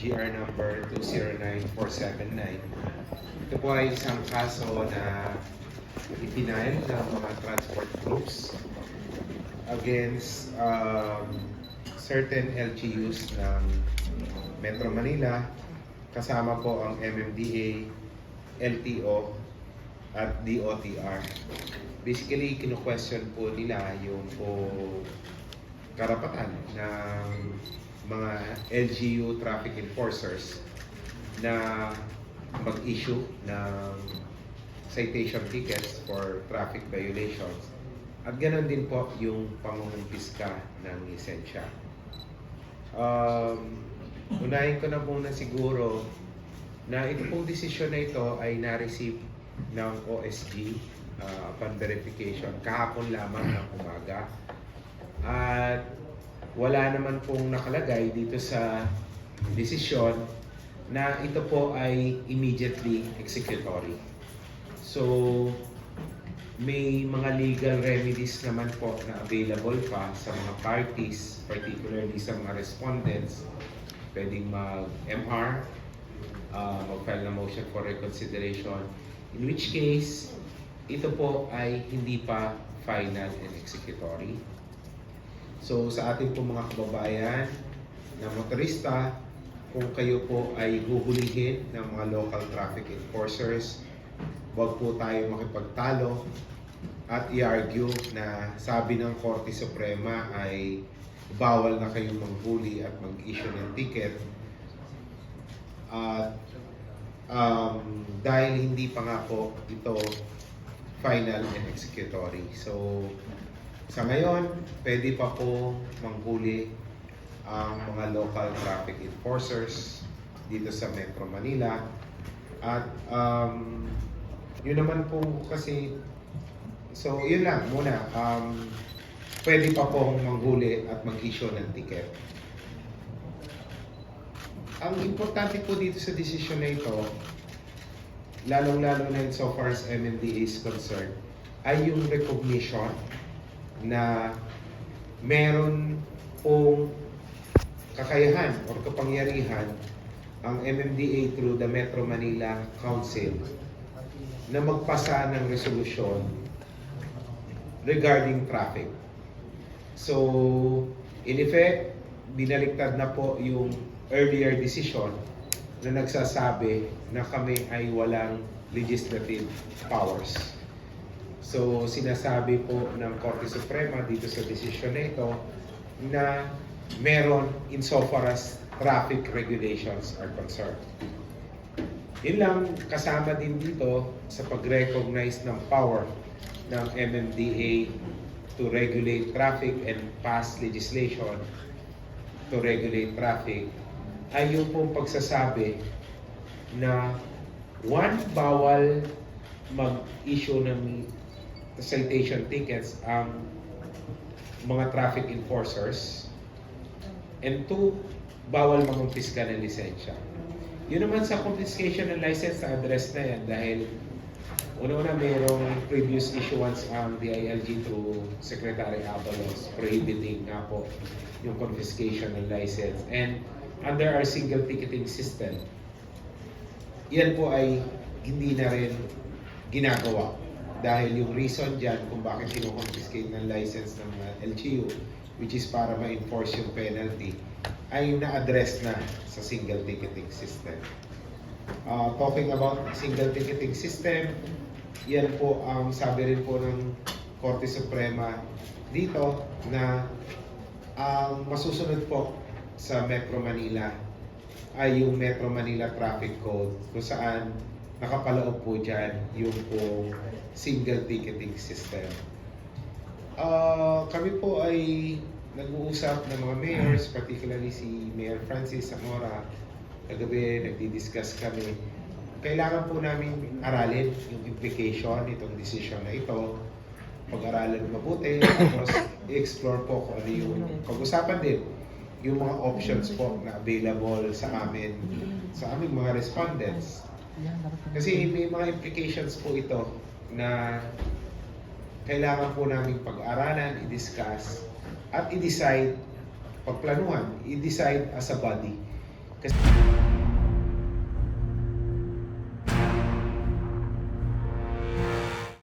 GR number 209479. Ito po ay isang kaso na ipinail ng mga transport groups against um, certain LGUs ng Metro Manila kasama po ang MMDA, LTO at DOTR. Basically, kino-question po nila yung po karapatan ng mga LGU traffic enforcers na mag-issue ng citation tickets for traffic violations. At ganoon din po yung pangungumpiska ng lisensya. Um, unahin ko na muna siguro na ito pong desisyon na ito ay na-receive ng OSG uh, upon verification kahapon lamang ng umaga. At wala naman pong nakalagay dito sa desisyon na ito po ay immediately executory. So, may mga legal remedies naman po na available pa sa mga parties, particularly sa mga respondents. Pwedeng mag-MR, uh, mag-file na motion for reconsideration, in which case, ito po ay hindi pa final and executory. So sa ating po mga kababayan na motorista, kung kayo po ay huhulihin ng mga local traffic enforcers, huwag po tayo makipagtalo at i-argue na sabi ng Korte Suprema ay bawal na kayong manghuli at mag-issue ng ticket. At um, dahil hindi pa nga po ito final and executory. So, sa ngayon, pwede pa po manghuli ang mga local traffic enforcers dito sa Metro Manila. At um, yun naman po kasi, so yun lang muna, um, pwede pa pong manghuli at mag-issue ng ticket. Ang importante po dito sa desisyon na ito, lalong-lalo na so far as MMDA is concerned, ay yung recognition na meron pong kakayahan o kapangyarihan ang MMDA through the Metro Manila Council na magpasa ng resolusyon regarding traffic. So, in effect, binaliktad na po yung earlier decision na nagsasabi na kami ay walang legislative powers. So, sinasabi po ng Korte Suprema dito sa desisyon na ito na meron insofar as traffic regulations are concerned. Yun lang, kasama din dito sa pag-recognize ng power ng MMDA to regulate traffic and pass legislation to regulate traffic ay yung pong pagsasabi na one, bawal mag-issue ng citation tickets ang mga traffic enforcers. And two, bawal mangumpiska ng lisensya. Yun naman sa confiscation ng license na address na yan dahil una-una mayroong previous issuance ang DILG through Secretary Abalos prohibiting nga po yung confiscation ng license. And under our single ticketing system yan po ay hindi na rin ginagawa dahil yung reason dyan kung bakit kinoconfiscate ng license ng mga LGU which is para ma-enforce yung penalty ay na-address na sa single ticketing system. Uh, talking about single ticketing system, yan po ang sabi rin po ng Korte Suprema dito na ang masusunod po sa Metro Manila ay yung Metro Manila Traffic Code kung saan nakapaloob po dyan yung po single ticketing system. Ah, kami po ay nag-uusap ng mga mayors, particularly si Mayor Francis Zamora. Kagabi, nagdi-discuss kami. Kailangan po namin aralin yung implication nitong decision na ito. Pag-aralan mabuti, tapos i-explore po kung ano yung pag-usapan din yung mga options po na available sa amin, sa aming mga respondents. Kasi may mga implications po ito na kailangan po namin pag-aralan, i-discuss, at i-decide, pagplanuhan, i-decide as a body. Kasi...